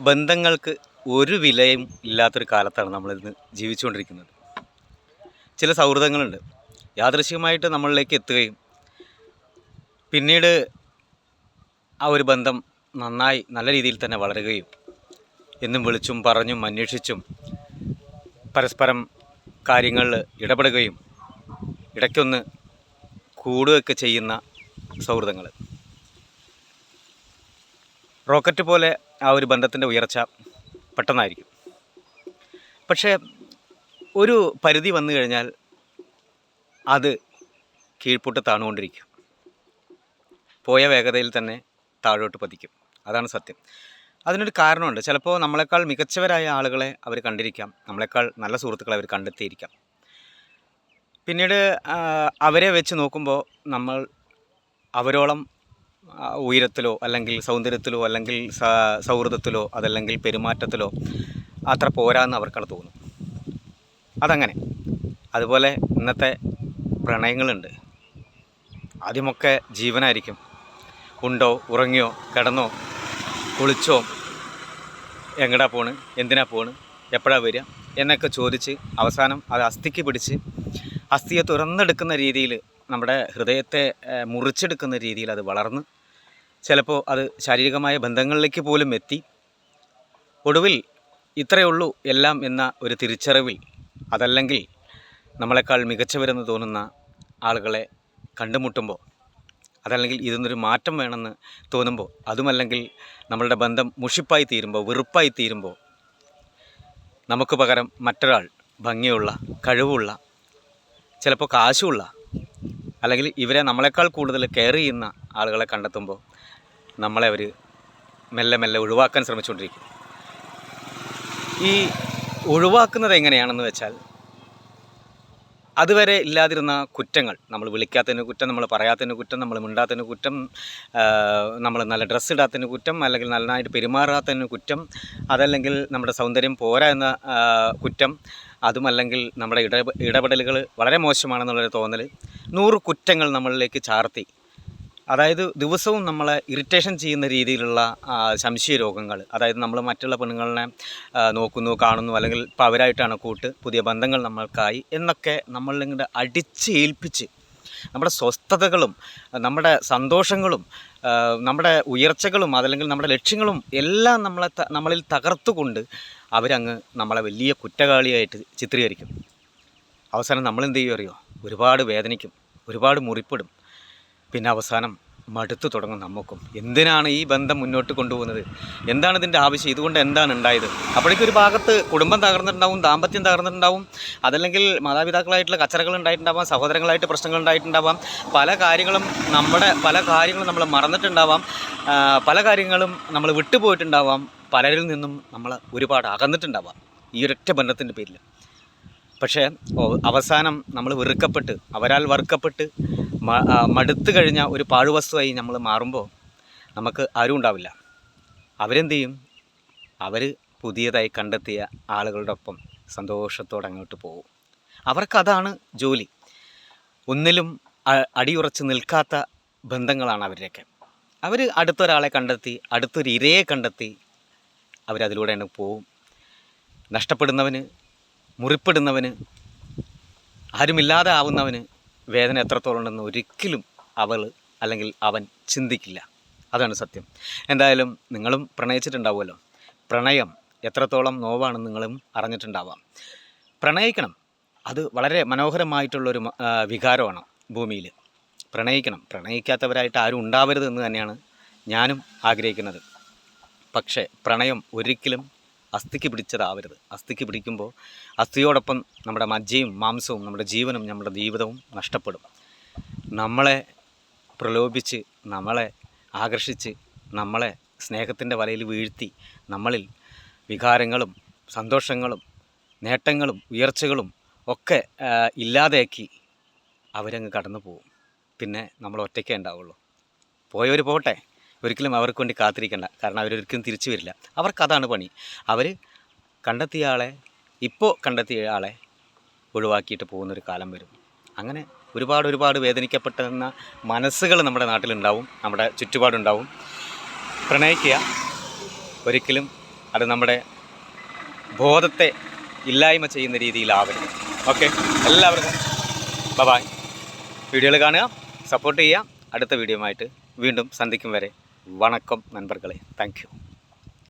ബന്ധങ്ങൾക്ക് ഒരു വിലയും ഇല്ലാത്തൊരു കാലത്താണ് നമ്മളിന്ന് ജീവിച്ചുകൊണ്ടിരിക്കുന്നത്. ചില സൗഹൃദങ്ങളുണ്ട്. യാദൃശ്യമായിട്ട് നമ്മളിലേക്ക് എത്തുകയും പിന്നീട് ആ ഒരു ബന്ധം നന്നായി നല്ല രീതിയിൽ തന്നെ വളരുകയും എന്നും വിളിച്ചും പറഞ്ഞും അന്വേഷിച്ചും പരസ്പരം കാര്യങ്ങളിൽ ഇടപെടുകയും ഇടയ്ക്കൊന്ന് കൂടുകയൊക്കെ ചെയ്യുന്ന സൗഹൃദങ്ങൾ. റോക്കറ്റ് പോലെ ആ ഒരു ബന്ധത്തിന്റെ ഉയർച്ച പെട്ടെന്നായിരിക്കും. പക്ഷേ ഒരു പരിധി വന്നു കഴിഞ്ഞാൽ അത് കീഴ്പോട്ട് താണുകൊണ്ടിരിക്കും. പോയ വേഗതയിൽ തന്നെ താഴോട്ട് പതിക്കും. അതാണ് സത്യം. അതിനൊരു കാരണമുണ്ട്. ചിലപ്പോൾ നമ്മളെക്കാൾ മികച്ചവരായ ആളുകളെ അവർ കണ്ടിരിക്കാം. നമ്മളെക്കാൾ നല്ല സുഹൃത്തുക്കളെ അവർ കണ്ടെത്തിയിരിക്കാം. പിന്നീട് അവരെ വെച്ച് നോക്കുമ്പോൾ നമ്മൾ അവരോളം ഉയരത്തിലോ അല്ലെങ്കിൽ സൗന്ദര്യത്തിലോ അല്ലെങ്കിൽ സൗഹൃദത്തിലോ അതല്ലെങ്കിൽ പെരുമാറ്റത്തിലോ അത്ര പോരാന്ന് അവർക്കാണ് തോന്നും അതങ്ങനെ. അതുപോലെ ഇന്നത്തെ പ്രണയങ്ങളുണ്ട്. ആദ്യമൊക്കെ ജീവനായിരിക്കും. ഉണ്ടോ ഉറങ്ങിയോ കിടന്നോ കുളിച്ചോ എങ്ങടാ പോണ് എന്തിനാ പോണ് എപ്പോഴാ വരിക എന്നൊക്കെ ചോദിച്ച് അവസാനം അത് അസ്ഥിക്ക് പിടിച്ച് അസ്ഥിയെ തുറന്നെടുക്കുന്ന രീതിയിൽ നമ്മുടെ ഹൃദയത്തെ മുറിച്ചെടുക്കുന്ന രീതിയിൽ അത് വളർന്ന് ചിലപ്പോൾ അത് ശാരീരികമായ ബന്ധങ്ങളിലേക്ക് പോലും എത്തി. ഒടുവിൽ ഇത്രയേ ഉള്ളൂ എല്ലാം എന്ന ഒരു തിരിച്ചറിവിൽ അതല്ലെങ്കിൽ നമ്മളെക്കാൾ മികച്ചവരെന്ന് തോന്നുന്ന ആളുകളെ കണ്ടുമുട്ടുമ്പോൾ അതല്ലെങ്കിൽ ഇതൊന്നൊരു മാറ്റം വേണമെന്ന് തോന്നുമ്പോൾ അതുമല്ലെങ്കിൽ നമ്മളുടെ ബന്ധം മുഷിപ്പായി തീരുമ്പോൾ വെറുപ്പായി തീരുമ്പോൾ നമുക്ക് പകരം മറ്റൊരാൾ ഭംഗിയുള്ള കഴിവുള്ള ചിലപ്പോൾ കാശുള്ള അല്ലെങ്കിൽ ഇവരെ നമ്മളെക്കാൾ കൂടുതൽ കെയർ ചെയ്യുന്ന ആളുകളെ കണ്ടെത്തുമ്പോൾ നമ്മളെ അവർ മെല്ലെ മെല്ലെ ഒഴിവാക്കാൻ ശ്രമിച്ചുകൊണ്ടിരിക്കും. ഈ ഒഴിവാക്കുന്നത് എങ്ങനെയാണെന്ന് വെച്ചാൽ അതുവരെ ഇല്ലാതിരുന്ന കുറ്റങ്ങൾ നമ്മൾ വിളിക്കാത്തതിന് കുറ്റം നമ്മൾ പറയാത്തതിന് കുറ്റം നമ്മൾ മിണ്ടാത്തതിന് കുറ്റം നമ്മൾ നല്ല ഡ്രസ്സ് ഇടാത്തതിന് കുറ്റം അല്ലെങ്കിൽ നന്നായിട്ട് പെരുമാറാത്തതിന് കുറ്റം അതല്ലെങ്കിൽ നമ്മുടെ സൗന്ദര്യം പോരാ എന്ന കുറ്റം അതുമല്ലെങ്കിൽ നമ്മുടെ ഇട ഇടപെടലുകൾ വളരെ മോശമാണെന്നുള്ളൊരു തോന്നൽ നൂറ് കുറ്റങ്ങൾ നമ്മളിലേക്ക് ചാർത്തി അതായത് ദിവസവും നമ്മളെ ഇറിറ്റേഷൻ ചെയ്യുന്ന രീതിയിലുള്ള സംശയ രോഗങ്ങൾ അതായത് നമ്മൾ മറ്റുള്ള പെണ്ണുങ്ങളെ നോക്കുന്നു കാണുന്നു അല്ലെങ്കിൽ ഇപ്പോൾ അവരായിട്ടാണ് കൂട്ട് പുതിയ ബന്ധങ്ങൾ നമ്മൾക്കായി എന്നൊക്കെ നമ്മളിങ്ങനെ അടിച്ച് ഏൽപ്പിച്ച് നമ്മുടെ സ്വസ്ഥതകളും നമ്മുടെ സന്തോഷങ്ങളും നമ്മുടെ ഉയർച്ചകളും അതല്ലെങ്കിൽ നമ്മുടെ ലക്ഷ്യങ്ങളും എല്ലാം നമ്മളെ നമ്മളിൽ തകർത്തുകൊണ്ട് അവരങ്ങ് നമ്മളെ വലിയ കുറ്റകാളിയായിട്ട് ചിത്രീകരിക്കും. അവസാനം നമ്മൾ എന്ത് ചെയ്യും അറിയോ? ഒരുപാട് വേദനിക്കും ഒരുപാട് മുറിപ്പെടും. പിന്നെ അവസാനം മടുത്തു തുടങ്ങും നമുക്കും. എന്തിനാണ് ഈ ബന്ധം മുന്നോട്ട് കൊണ്ടുപോകുന്നത്? എന്താണ് ഇതിന്റെ ആവശ്യം? ഇതുകൊണ്ട് എന്താണ് ഉണ്ടായത്? അപ്പോഴേക്കും ഒരു ഭാഗത്ത് കുടുംബം തകർന്നിട്ടുണ്ടാവും ദാമ്പത്യം തകർന്നിട്ടുണ്ടാവും അതല്ലെങ്കിൽ മാതാപിതാക്കളായിട്ടുള്ള കച്ചറകൾ ഉണ്ടായിട്ടുണ്ടാവാം സഹോദരങ്ങളായിട്ട് പ്രശ്നങ്ങൾ ഉണ്ടായിട്ടുണ്ടാവാം പല കാര്യങ്ങളും നമ്മുടെ പല കാര്യങ്ങളും നമ്മൾ മറന്നിട്ടുണ്ടാവാം പല കാര്യങ്ങളും നമ്മൾ വിട്ടുപോയിട്ടുണ്ടാവാം പലരിൽ നിന്നും നമ്മൾ ഒരുപാട് അകന്നിട്ടുണ്ടാവാം ഈ ഒരൊറ്റ ബന്ധത്തിന്റെ പേരിൽ പക്ഷേ അവസാനം നമ്മൾ വെറുക്കപ്പെട്ട് അവരാൽ വറുക്കപ്പെട്ട് മടുത്തു കഴിഞ്ഞ ഒരു പാഴ്വസ്തുവായി നമ്മൾ മാറുമ്പോൾ നമുക്ക് ആരും ഉണ്ടാവില്ല. അവരെന്ത് ചെയ്യും? അവർ പുതിയതായി കണ്ടെത്തിയ ആളുകളുടെ ഒപ്പം സന്തോഷത്തോടെ അങ്ങോട്ട് പോകും. അവർക്കതാണ് ജോലി. ഒന്നിലും അടിയുറച്ച് നിൽക്കാത്ത ബന്ധങ്ങളാണ് അവരുടെയൊക്കെ. അവർ അടുത്തൊരാളെ കണ്ടെത്തി അടുത്തൊരു ഇരയെ കണ്ടെത്തി അവരതിലൂടെ തന്നെ പോവും നഷ്ടപ്പെടുന്നവന് മുറിപ്പെടുന്നവന് ആരുമില്ലാതെ ആവുന്നവന് വേദന എത്രത്തോളം ഉണ്ടെന്ന് ഒരിക്കലും അവൾ അല്ലെങ്കിൽ അവൻ ചിന്തിക്കില്ല. അതാണ് സത്യം. എന്തായാലും നിങ്ങളും പ്രണയിച്ചിട്ടുണ്ടാവുമല്ലോ. പ്രണയം എത്രത്തോളം നോവാണെന്ന് നിങ്ങളും അറിഞ്ഞിട്ടുണ്ടാവാം. പ്രണയിക്കണം. അത് വളരെ മനോഹരമായിട്ടുള്ളൊരു വികാരമാണ് ഭൂമിയിൽ പ്രണയിക്കണം. പ്രണയിക്കാത്തവരായിട്ട് ആരും ഉണ്ടാവരുത് എന്ന് തന്നെയാണ് ഞാനും ആഗ്രഹിക്കുന്നത്. പക്ഷേ പ്രണയം ഒരിക്കലും അസ്ഥിക്ക് പിടിച്ചതാവരുത്. അസ്ഥിക്ക് പിടിക്കുമ്പോൾ അസ്ഥിയോടൊപ്പം നമ്മുടെ മജ്ജയും മാംസവും നമ്മുടെ ജീവനും നമ്മുടെ ജീവിതവും നഷ്ടപ്പെടും. നമ്മളെ പ്രലോഭിച്ച് നമ്മളെ ആകർഷിച്ച് നമ്മളെ സ്നേഹത്തിന്റെ വലയിൽ വീഴ്ത്തി നമ്മളിൽ വികാരങ്ങളും സന്തോഷങ്ങളും നേട്ടങ്ങളും ഉയർച്ചകളും ഒക്കെ ഇല്ലാതെയാക്കി അവരങ്ങ് കടന്നു പോകും പിന്നെ നമ്മൾ ഒറ്റയ്ക്കേ ഉണ്ടാവുള്ളൂ. പോയവർ പോട്ടെ ഒരിക്കലും അവർക്ക് വേണ്ടി കാത്തിരിക്കണ്ട. കാരണം അവരൊരിക്കലും തിരിച്ചു വരില്ല. അവർക്കതാണ് പണി. അവർ കണ്ടെത്തിയ ആളെ ഇപ്പോൾ കണ്ടെത്തിയ ആളെ ഒഴിവാക്കിയിട്ട് പോകുന്നൊരു കാലം വരും. അങ്ങനെ ഒരുപാട് ഒരുപാട് വേദനിക്കപ്പെട്ടെന്ന മനസ്സുകൾ നമ്മുടെ നാട്ടിലുണ്ടാവും. നമ്മുടെ ചുറ്റുപാടുണ്ടാവും. പ്രണയിക്കുക. ഒരിക്കലും അത് നമ്മുടെ ബോധത്തെ ഇല്ലായ്മ ചെയ്യുന്ന രീതിയിലാവരുത്. ഓക്കെ? എല്ലാവർക്കും ബബായ് വീഡിയോകൾ കാണുക സപ്പോർട്ട് ചെയ്യുക. അടുത്ത വീഡിയോ വീണ്ടും സന്ധിക്കും വരെ. வணக்கம் நண்பர்களே. தேங்க்யூ